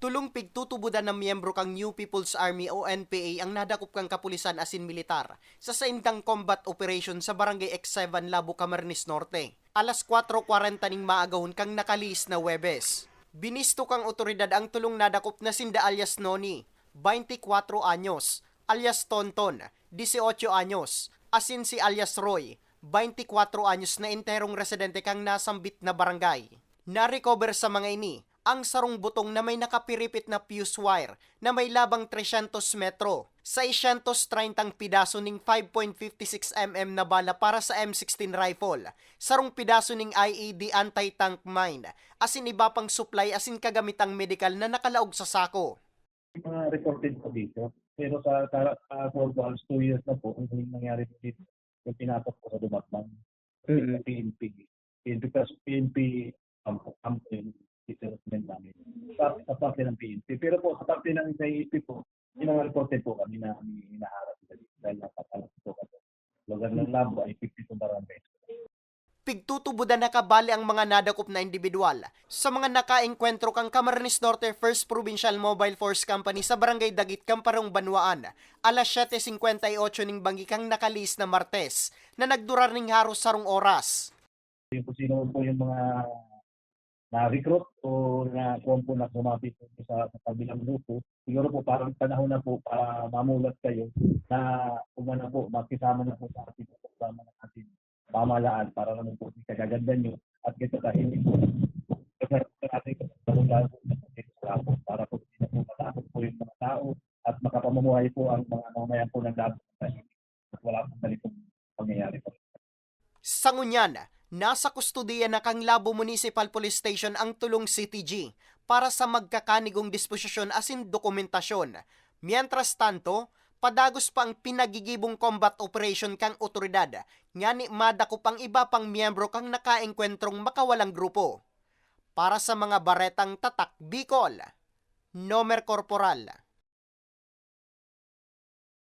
Tulong pigtutubudan ng miyembro kang New People's Army o NPA ang nadakop kang kapulisan asin militar sa saindang combat operation sa Barangay X7 Labo Camarines Norte. Alas 4.40 ning maagahon kang nakalis na Webes. Binisto kang otoridad ang tulong nadakop na sinda alias Noni, 24 anyos, alias Tonton, 18 anyos, asin si alias Roy, 24 anyos na enterong residente kang nasambit na barangay. Na-recover sa mga ini ang sarong butong na may nakapiripit na fuse wire na may labang 300 metro, 630 pidaso ning 5.56 mm na bala para sa M16 rifle, sarong pidaso ning IED anti-tank mine, asin iba pang supply asin kagamitang medical na nakalaog sa sako. mga reported po dito. Pero sa sa sa World Wars, two years na po, ang huling nangyari po dito, yung pinatok po sa Dumatman. Mm-mm. PNP. PNP, kasi PNP, um, um, development namin. Sa, sa parte ng PNP. Pero po, sa parte ng NIP po, yung mga po kami na kami inaharap sila dito dahil napatalas po kami. Lugar ng labo ay 52 barangay. Pigtutubudan na kabali ang mga nadakop na individual sa mga nakaengkwentro kang Camarines Norte First Provincial Mobile Force Company sa Barangay Dagit, Camparong, Banwaan. Alas 7.58 ning banggi kang nakalis na Martes na nagdurar ning haros sarong oras. Yung kung sino po yung mga na-recruit o na kung po na sumapit po sa, sa kabilang grupo, siguro po parang panahon na po para mamulat kayo na umana po, makisama na po sa ating programa ng ating pamalaan para naman po kagaganda nyo at ka hindi po kasi ating kapagpalulan po sa ating para po hindi po matakot po yung mga tao at makapamumuhay po ang mga mamayan po ng labo at wala pong ganitong pangyayari po. Sa ngunyan, nasa kustudiya na kang Labo Municipal Police Station ang tulong CTG para sa magkakanigong disposisyon asin dokumentasyon. Mientras tanto, padagos pa ang pinagigibong combat operation kang otoridad, nga ni madako pang iba pang miyembro kang nakaengkwentrong makawalang grupo. Para sa mga baretang tatak Bicol, Nomer Corporal,